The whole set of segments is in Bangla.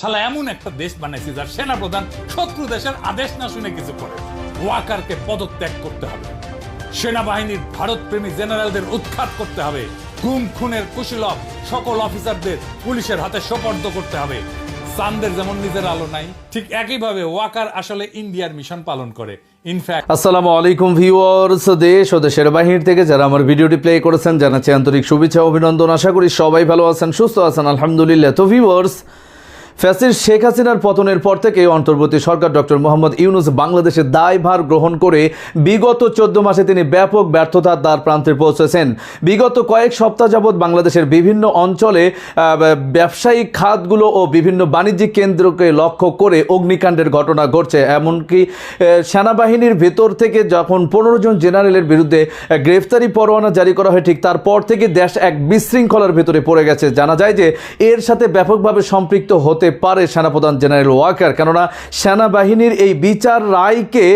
শালা, এমন একটা দেশ বানাইছি যার সেনাপ্রধান শত্রু দেশের আদেশ না শুনে কিছু করে। ওয়াকারকে পদত্যাগ করতে হবে। সেনাবাহিনীর ভারতপ্রেমী জেনারেলদের উৎখাত করতে হবে। গুম, খুনের কুশীলভ সকল অফিসারদের পুলিশের হাতে সোপর্দ করতে হবে। সানদের যেমন নিজের আলো নাই, ঠিক একইভাবে ওয়াকার আসলে ইন্ডিয়ার মিশন পালন করে। আসসালামু আলাইকুম ভিউয়ার্স, দেশ ও দেশের থেকে যারা আমার ভিডিওটি প্লে করেছেন, জানাচ্ছি আন্তরিক শুভেচ্ছা অভিনন্দন। আশা করি সবাই ভালো আছেন, সুস্থ আছেন, আলহামদুলিল্লাহ। তো ভিউয়ার্স ফ্যাসির শেখ হাসিনার পতনের পর থেকে অন্তর্বর্তী সরকার ডক্টর মোহাম্মদ ইউনুস বাংলাদেশের দায়ভার গ্রহণ করে বিগত চোদ্দ মাসে তিনি ব্যাপক ব্যর্থতার দ্বার প্রান্তে পৌঁছেছেন। বিগত কয়েক সপ্তাহ যাবৎ বাংলাদেশের বিভিন্ন অঞ্চলে ব্যবসায়িক খাতগুলো ও বিভিন্ন বাণিজ্যিক কেন্দ্রকে লক্ষ্য করে অগ্নিকাণ্ডের ঘটনা ঘটছে। এমনকি সেনাবাহিনীর ভেতর থেকে যখন পনেরো জন জেনারেলের বিরুদ্ধে গ্রেফতারি পরোয়ানা জারি করা হয়, ঠিক তারপর থেকে দেশ এক বিশৃঙ্খলার ভেতরে পড়ে গেছে। জানা যায় যে, এর সাথে ব্যাপকভাবে সম্পৃক্ত হতে পারে সেনাপ্রধান জেনারেল ওয়াকার। কেননা সেনাবাহিনীর এই বিচার রায়কে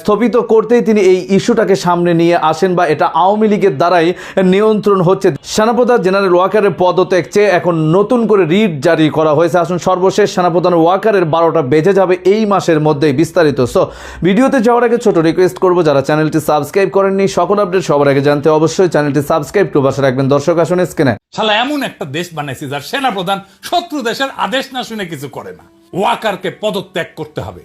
স্থগিত করতেই তিনি এই ইস্যুটাকে সামনে নিয়ে আসেন বা এটা আওয়ামী লীগের দ্বারাই নিয়ন্ত্রণ হচ্ছে। সেনাপ্রধান জেনারেল ওয়াকারের পদত্যাগ চেয়ে এখন নতুন করে রিট জারি করা হয়েছে। আসুন সর্বশেষ, সেনাপ্রধান ওয়াকারের বারোটা বেজে যাবে এই মাসের মধ্যেই বিস্তারিত। সো ভিডিওতে যাওয়ার আগে ছোট রিকোয়েস্ট করব, যারা চ্যানেলটি সাবস্ক্রাইব করেননি, সকল আপডেট সবার আগে জানতে অবশ্যই চ্যানেলটি সাবস্ক্রাইব করে পাশে রাখবেন। দর্শক, আসুন স্ক্রিনে। শালা, এমন একটা দেশ বানাইছি যার সেনাপ্রধান শত্রু দেশের আদেশ না শুনে কিছু করে না। ওয়াকারকে পদত্যাগ করতে হবে।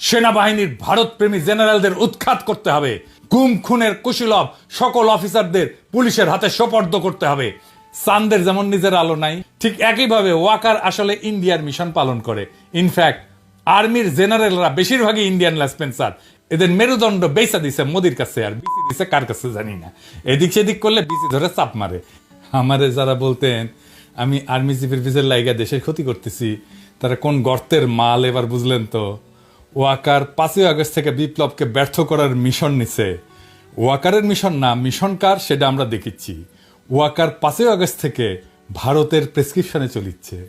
সেনাবাহিনীর ভারতপ্রেমী জেনারেলদের উৎখাত করতে হবে। গুম, খুনের কুশীলভ সকল অফিসারদের পুলিশের হাতে সোপর্দ করতে হবে। সানদের যেমন নিজের আলো নাই, ঠিক একইভাবে ওয়াকার আসলে ইন্ডিয়ার মিশন পালন করে। ইনফ্যাক্ট আর্মির জেনারেলরা বেশিরভাগই ইন্ডিয়ান লেসপেন্সার এদের মেরুদণ্ড বেসা দিছে মোদির কাছে, আর বিসি দিছে কার কাছে জানি না। এদিক সেদিক করলে বিসি ধরে চাপ মারে। আমারে যারা বলতেন আমি আর্মি চিফের পিছের লাইগা দেশের ক্ষতি করতেছি। তারা কোন গর্তের মাল এবার বুঝলেন তো? ওয়াকার পাঁচই আগস্ট থেকে বিপ্লবকে ব্যর্থ করার মিশন নিছে। ওয়াকারের মিশন না, মিশন কার সেটা আমরা দেখিচ্ছি। ওয়াকার পাঁচই আগস্ট থেকে ভারতের প্রেসক্রিপশনে চলিচ্ছে।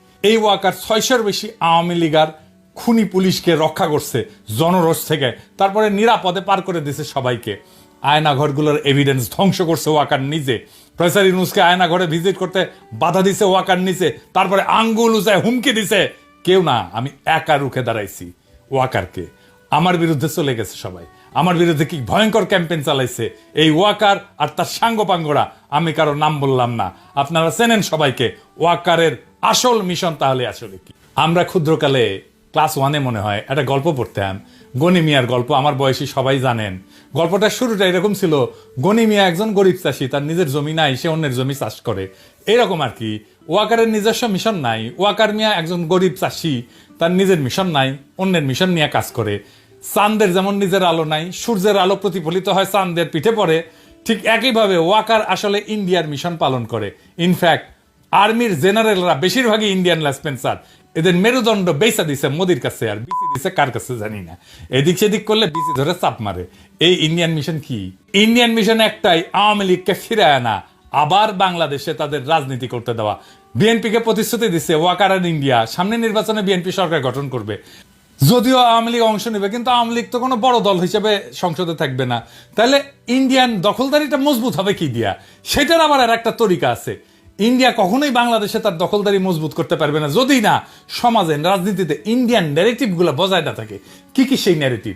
এই ওয়াকার ছয়শোর বেশি আওয়ামী লীগার খুনি পুলিশকে রক্ষা করছে জনরোষ থেকে। তারপরে নিরাপদে পার করে দিছে সবাইকে। আয়নাঘরগুলোর এভিডেন্স ধ্বংস করছে ওয়াকার নিজে। প্রফেসর ইউনুসকে আয়নাঘরে ভিজিট করতে বাধা দিছে ওয়াকার নিচে তারপরে আঙ্গুল উচায় হুমকি দিছে। কেউ না, আমি একা রুখে দাঁড়াইছি ওয়াকারকে। আমার বিরুদ্ধে চলে গেছে সবাই। আমার বিরুদ্ধে কি ভয়ঙ্কর ক্যাম্পেইন চালাইছে? এই ওয়াকার আর তার সাঙ্গপাঙ্গরা, আমি কারও নাম বললাম না। আপনারা চেনেন সবাইকে, ওয়াকারের আসল মিশন তাহলে আসলে কি? আমরা ক্ষুদ্রকালে ক্লাস ওয়ানে মনে হয় একটা গল্প পড়তাম, গনি মিয়ার গল্প, আমার বয়সী সবাই জানেন। গল্পটা শুরুটা এরকম ছিল, গনি মিয়া একজন গরিব চাষি, তার নিজের জমি নাই, সে অন্যের জমি চাষ করে। এরকম আর কি, ওয়াকারের নিজস্ব মিশন নাই, ওয়াকার মিয়া একজন গরিব চাষি, তার নিজের মিশন নাই, অন্যের মিশন নিয়ে কাজ করে। চাঁদের যেমন নিজের আলো নাই, সূর্যের আলো প্রতিফলিত হয়, চাঁদের পিঠে পড়ে। ঠিক একইভাবে ওয়াকার আসলে ইন্ডিয়ার মিশন পালন করে। ইনফ্যাক্ট আর্মির জেনারেলরা বেশিরভাগই ইন্ডিয়ান লেসপেন্সার এদের মেরুদণ্ড বেসা দিছে মোদির কাছে আর বিসি দিছে কার কাছে জানি না। এদিক সেদিক করলে বিসি ধরে চাপ মারে। এই ইন্ডিয়ান মিশন কি? ইন্ডিয়ান মিশন একটাই আওয়ামী লীগকে ফিরে আনা, আবার বাংলাদেশে তাদের রাজনীতি করতে দেওয়া। বিএনপিকে প্রতিশ্রুতি দিচ্ছে ওয়াকার ইন্ডিয়া, সামনে নির্বাচনে বিএনপি সরকার গঠন করবে। যদিও আওয়ামী লীগ অংশ নেবে, কিন্তু আওয়ামী লীগ তো কোনো বড় দল হিসেবে সংসদে থাকবে না। তাহলে ইন্ডিয়ান দখলদারিটা মজবুত হবে কি দিয়া? সেটার আবার আর একটা তরিকা আছে। ইন্ডিয়া কখনোই বাংলাদেশে তার দখলদারি মজবুত করতে পারবে না। যদি না, সমাজে, রাজনীতিতে ইন্ডিয়ান ন্যারেটিভগুলা বজায় না থাকে। কি কি সেই ন্যারেটিভ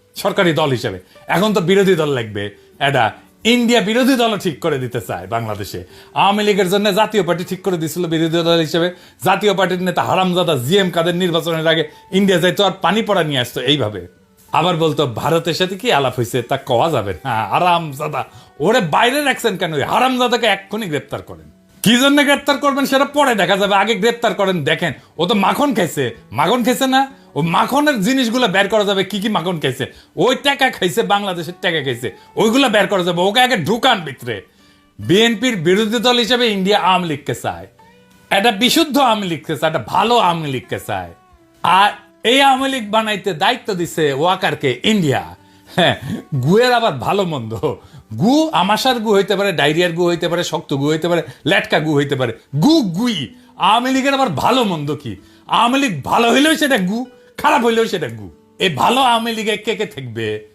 সরকারি দল হিসেবে। এখন তো বিরোধী দল লাগবে। এটা ইন্ডিয়া বিরোধী দল ঠিক করে দিতে চায় বাংলাদেশে। আওয়ামী লীগের জন্য জাতীয় পার্টি ঠিক করে দিছিল বিরোধী দল হিসেবে। জাতীয় পার্টির নেতা হারামজাদা জি এম কাদের নির্বাচনের আগে ইন্ডিয়া যাইতো আর পানি পড়া নিয়ে আসতো এইভাবে। আবার বলতো ভারতের সাথে কি আলাপ হয়েছে তা কওয়া যাবে না। হারামজাদা, ওরে বাইরে রাখছেন কেন? হারামজাদাকে এক্ষুনি গ্রেপ্তার করেন। কি জন্য গ্রেপ্তার করবেন সেটা পরে দেখা যাবে। আগে গ্রেপ্তার করেন, দেখেন। ও তো মাখন খাইছে। মাখন খাইছে না? ও মাখনের জিনিসগুলো বের করা যাবে, কি কি মাখন খাইছে? ওই টাকা খাইছে, বাংলাদেশের টাকা খাইছে, ওইগুলো বের করা যাবে, ওকে আগে ঢুকান ভিতরে। বিএনপির বিরোধী দল হিসেবে ইন্ডিয়া আওয়ামী লীগকে চায়। একটা বিশুদ্ধ আওয়ামী লীগকে চায় একটা ভালো আওয়ামী লীগকে চায়। আর এই আওয়ামী লীগ বানাইতে দায়িত্ব দিছে ওয়াকারকে ইন্ডিয়া। হ্যাঁ গুয়ের আবার ভালো মন্দ। গু আমাশার গু হইতে পারে, ডায়রিয়ার গু হইতে পারে, শক্ত গু হইতে পারে, লেটকা গু হইতে পারে। গু গুই। আওয়ামী লীগের আবার ভালো মন্দ কি? আওয়ামী লীগ ভালো হইলেও সেটা গু। খারাপ হইলেও সেটা গু এই ভালো আওয়ামী লীগে কে কে থাকবে?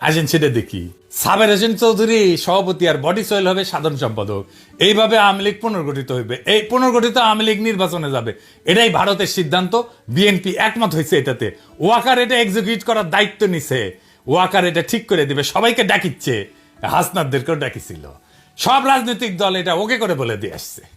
আসেন সেটা দেখি। সাবের হোসেন চৌধুরী, সভাপতি আর বডি সয়েল হবে সাধারণ সম্পাদক। এইভাবে আওয়ামী লীগ পুনর্গঠিত হইবে। এই পুনর্গঠিত আওয়ামী লীগ নির্বাচনে যাবে। এটাই ভারতের সিদ্ধান্ত। বিএনপি একমত হয়েছে এটাতে। ওয়াকার এটা এক্সিকিউট করার দায়িত্ব নিছে। ওয়াকার এটা ঠিক করে দিবে। সবাইকে ডাকিচ্ছে। হাসনাদদেরকেও ডাকিছিল। সব রাজনৈতিক দল এটা ওকে করে বলে দিয়ে আসছে।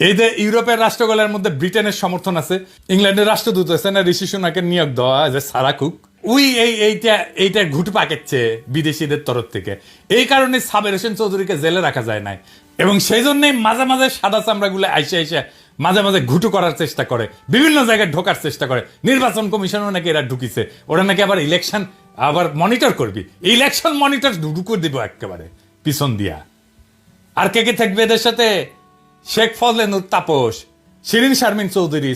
এই যে ইউরোপের রাষ্ট্রগুলোর মধ্যে ব্রিটেনের সমর্থন আছে, ইংল্যান্ডের রাষ্ট্রদূত আছে না, ঋষি সোনাকে নিয়োগ দেওয়া যে সারা কুক। উই এই, এইটা এইটা ঘুট পাকেচ্ছে বিদেশিদের তরফ থেকে। এই কারণে সাবের হোসেন চৌধুরীকে জেলে রাখা যায় নাই। এবং সেই জন্যই মাঝে মাঝে সাদা চামড়াগুলো আইসে আইসে মাঝে মাঝে ঘুটু করার চেষ্টা করে, বিভিন্ন জায়গায় ঢোকার চেষ্টা করে। নির্বাচন কমিশনও নাকি এরা ঢুকিছে, ওরা নাকি আবার ইলেকশন আবার মনিটর করবি। ইলেকশন মনিটর ঢুকুর দিব একেবারে, পিছন দিয়া। আর কে কে থাকবে এদের সাথে? শেখ ফজলে নূর তাপস শিরিন শারমিন চৌধুরী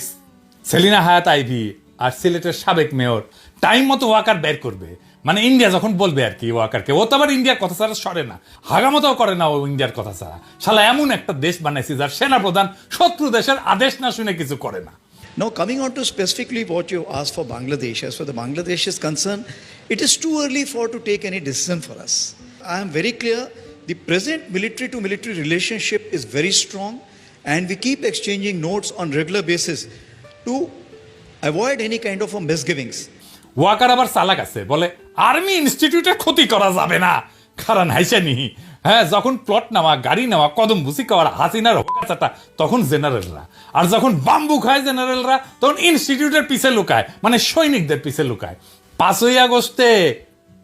সেলিনা হায়াত আইভি আর সিলেটের সাবেক মেয়র। টাইম মতো ওয়াকার বের করবে। মানে ইন্ডিয়া যখন বলবে আর কি ওয়াকারকে ও তো আবার ইন্ডিয়ার কথা ছাড়া সরে না। হাগামতাও করে না ও ইন্ডিয়ার কথা ছাড়া। শালা এমন একটা দেশ বানাইছে যার সেনাপ্রধান শত্রু দেশের আদেশ না শুনে কিছু করে না। Now, coming on to specifically what you asked for Bangladesh, as far as Bangladesh is concerned, it is too early for to take any decision for us. I am very clear the present military to military relationship is very strong, and we keep exchanging notes on regular basis to avoid any kind of a misgivings. Waker আবার চালাক আছে বলে আর্মি ইনস্টিটিউটের ক্ষতি করা যাবে না। কারণ হাইসেনি হ্যাঁ যখন প্লট নেওয়া গাড়ি নেওয়া কদম ভুসি খাওয়ার হাসিনার হোকাচাটা তখন জেনারেলরা। আর যখন বাম্বু খায় জেনারেলরা তখন ইনস্টিটিউটের পিছে লুকায় মানে সৈনিকদের পিছে লুকায়। পাঁচই আগস্টে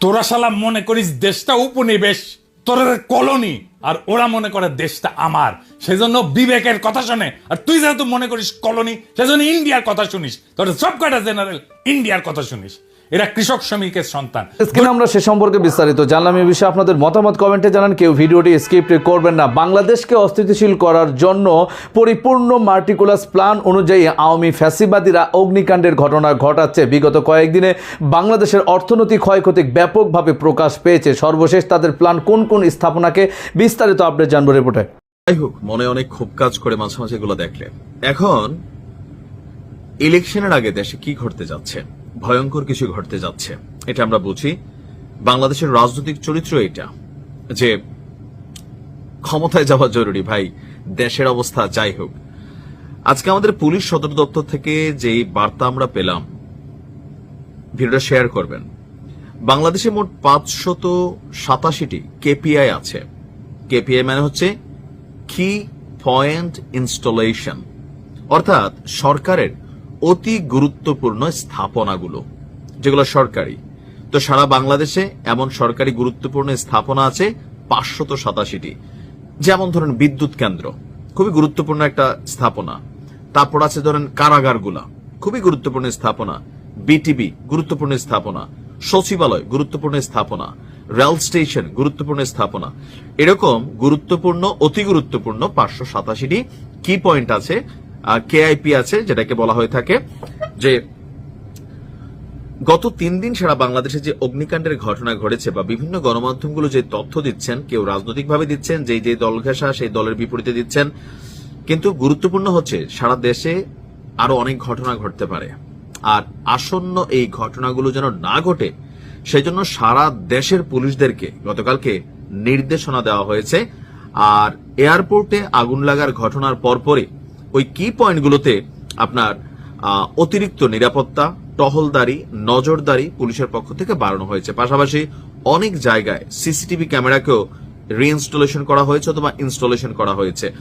তোরা শালা মনে করিস দেশটা উপনিবেশ, তোরা কলোনি, আর ওরা মনে করে দেশটা আমার। সেজন্য বিবেকের কথা শোনে। আর তুই যেহেতু মনে করিস কলোনি, সেজন্য ইন্ডিয়ার কথা শুনিস। তোর সব কটা জেনারেল ইন্ডিয়ার কথা শুনিস। এরা কৃষক শ্রমিকের সন্তান। স্ক্রিনে আমরা সে সম্পর্কে বিস্তারিত জানলাম। এই বিষয়ে আপনাদের মতামত কমেন্টে জানান। কেউ ভিডিওটি স্কিপ করবেন না। বাংলাদেশকে অস্থিতিশীল করার জন্য পরিপূর্ণ মার্টিকুলাস প্ল্যান অনুযায়ী আওয়ামী ফ্যাসিবাদীরা অগ্নিকাণ্ডের ঘটনা ঘটাচ্ছে। বিগত কয়েকদিনে বাংলাদেশের অর্থনৈতিক ক্ষয়ক্ষতি ব্যাপকভাবে প্রকাশ পেয়েছে। সর্বশেষ তাদের প্ল্যান কোন কোন স্থাপনাকে বিস্তারিত আপডেট জানব রিপোর্টে। যাই হোক মনে অনেক খুব কাজ করে মাঝে মাঝে এগুলো দেখলে এখন ইলেকশনের আগে দেশে কি ঘটতে যাচ্ছে? ভয়ঙ্কর কিছু ঘটতে যাচ্ছে। এটা আমরা বুঝি। বাংলাদেশের রাজনৈতিক চরিত্র এটা, যে ক্ষমতায় যাওয়া জরুরি, ভাই, দেশের অবস্থা যাই হোক। আজকে আমাদের পুলিশ সদর দপ্তর থেকে যেই বার্তা আমরা পেলাম, ভিডিওটা শেয়ার করবেন। বাংলাদেশে মোট পাঁচশত সাতাশিটি কেপিআই আছে। কেপিআই মানে হচ্ছে কি পয়েন্ট ইনস্টলেশন অর্থাৎ সরকারের অতি গুরুত্বপূর্ণ স্থাপনাগুলো, যেগুলো সরকারি। তো সারা বাংলাদেশে এমন সরকারি গুরুত্বপূর্ণ স্থাপনা আছে পাঁচশত সাতাশিটি। যেমন ধরেন বিদ্যুৎ কেন্দ্র, খুবই গুরুত্বপূর্ণ একটা স্থাপনা। তারপর আছে ধরেন কারাগারগুলা, খুবই গুরুত্বপূর্ণ স্থাপনা। বিটিবি গুরুত্বপূর্ণ স্থাপনা। সচিবালয়, গুরুত্বপূর্ণ স্থাপনা। রেল স্টেশন, গুরুত্বপূর্ণ স্থাপনা। এরকম গুরুত্বপূর্ণ, অতি গুরুত্বপূর্ণ পাঁচশো সাতাশিটি কি পয়েন্ট আছে কেআইপি আছে, যেটাকে বলা হয়ে থাকে, যে গত তিন দিন সারা বাংলাদেশে যে অগ্নিকাণ্ডের ঘটনা ঘটেছে বা বিভিন্ন গণমাধ্যমগুলো যে তথ্য দিচ্ছেন, কেউ রাজনৈতিকভাবে দিচ্ছেন, যেই যে দল ঘেঁষা, সেই দলের বিপরীতে দিচ্ছেন, কিন্তু গুরুত্বপূর্ণ হচ্ছে সারা দেশে আরও অনেক ঘটনা ঘটতে পারে। আর আসন্ন এই ঘটনাগুলো যেন না ঘটে সেই জন্য সারা দেশের পুলিশদেরকে গতকালকে নির্দেশনা দেওয়া হয়েছে। আর এয়ারপোর্টে আগুন লাগার ঘটনার পরপরই ওই কি পয়েন্টগুলোতে আপনার অতিরিক্ত নিরাপত্তা, টহলদারি, নজরদারি পুলিশের পক্ষ থেকে বাড়ানো হয়েছে। পাশাপাশি অনেক জায়গায় সিসিটিভি ক্যামেরাকেও রিইনস্টলেশন করা হয়েছে অথবা ইনস্টলেশন করা হয়েছে।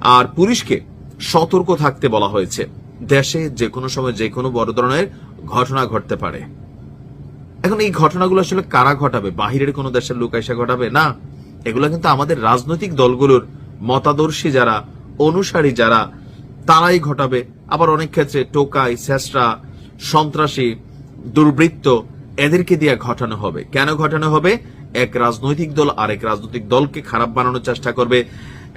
আর পুলিশকে সতর্ক থাকতে বলা হয়েছে। দেশে যে কোনো সময় যে কোনো বড় ধরনের ঘটনা ঘটতে পারে। এখন এই ঘটনাগুলো আসলে কারা ঘটাবে? বাহিরের কোনো দেশের লোক এসে ঘটাবে? না। এগুলো কিন্তু আমাদের রাজনৈতিক দলগুলোর মতাদর্শী যারা, অনুসারী যারা তারাই ঘটাবে। আবার অনেক ক্ষেত্রে টোকাই, শেষরা, সন্ত্রাসী, দুর্বৃত্ত এদেরকে দিয়ে ঘটানো হবে। কেন ঘটানো হবে? এক রাজনৈতিক দল আরেক রাজনৈতিক দলকে খারাপ বানানোর চেষ্টা করবে।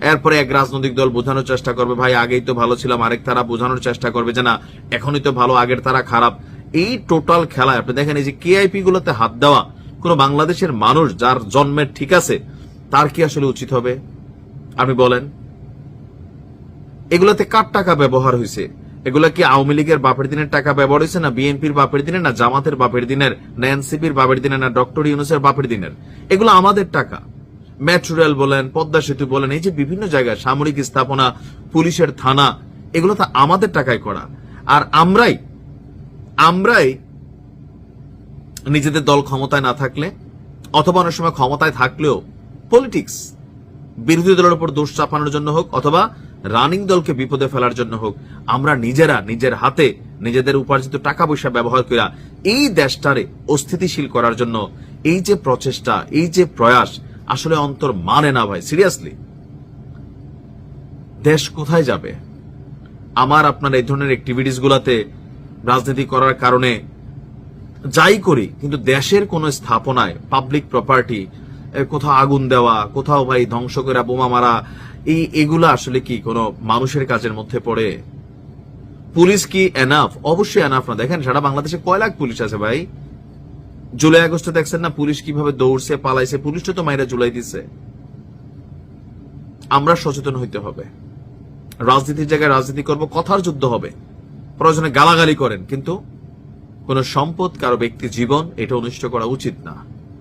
এরপরে এক রাজনৈতিক দল বোঝানোর চেষ্টা করবে, ভাই, আগেই তো ভালো ছিলাম, আরেক তারা বোঝানোর চেষ্টা করবে যে না, এখনই তো ভালো, আগের তারা খারাপ। এই টোটাল খেলায় আপনি দেখেন, এই যে কেআইপি গুলোতে হাত দেওয়া, কোন বাংলাদেশের মানুষ যার জন্মের ঠিক আছে, তার কি আসলে উচিত হবে? আপনি বলেন। এগুলাতে কার টাকা ব্যবহার হয়েছে এগুলা কি আওয়ামী লীগের বাপের দিনের টাকা ব্যবহার হয়েছে না বিএনপির বাপের দিনের না জামাতের বাপের দিনের না এনসিপির বাপের দিনের না ডক্টর ইউনুসের বাপের দিনের? এগুলো আমাদের টাকা। মেট্রো রেল বলেন, পদ্মা সেতু বলেন, এই যে বিভিন্ন জায়গায় সামরিক স্থাপনা, পুলিশের থানা, এগুলো তো আমাদের টাকায় করা। আর আমরাই আমরাই নিজেদের দল ক্ষমতায় না থাকলে, অথবা অনেক সময় ক্ষমতায় থাকলেও পলিটিক্স বিরোধী দলের উপর দোষ চাপানোর জন্য হোক, অথবা রানিং দলকে বিপদে ফেলার জন্য হোক, আমরা নিজেরা, নিজের হাতে, নিজেদের উপার্জিত টাকা পয়সা ব্যবহার করা এই দেশটারে অস্থিতিশীল করার জন্য এই যে প্রচেষ্টা, এই যে প্রয়াস, আসলে অন্তর মানে না ভাই, সিরিয়াসলি। দেশ কোথায় যাবে? আমার আপনার এই ধরনের অ্যাক্টিভিটিস গুলাতে রাজনীতি করার কারণে যাই করি, কিন্তু দেশের কোন স্থাপনায় পাবলিক প্রপার্টি কোথাও আগুন দেওয়া, কোথাও ভাই ধ্বংস করা, বোমা মারা, এই, এগুলা আসলে কি কোনো মানুষের কাজের মধ্যে পড়ে? পুলিশ কি এনাফ অবশ্যই এনাফ না। দেখেন, সারা বাংলাদেশে কয় লাখ পুলিশ আছে ভাই? জুলাই আগস্টে দেখছেন না পুলিশ কীভাবে দৌড়ছে, পালাইছে? পুলিশটা তো মাইরা জুলাই দিছে। আমরা সচেতন হইতে হবে। রাজনীতির জায়গায় রাজনীতি করব, কথার যুদ্ধ হবে। প্রয়োজনে গালাগালি করেন, কিন্তু কোন সম্পদ, কারও ব্যক্তি জীবন, এটা অনিষ্ট করা উচিত না।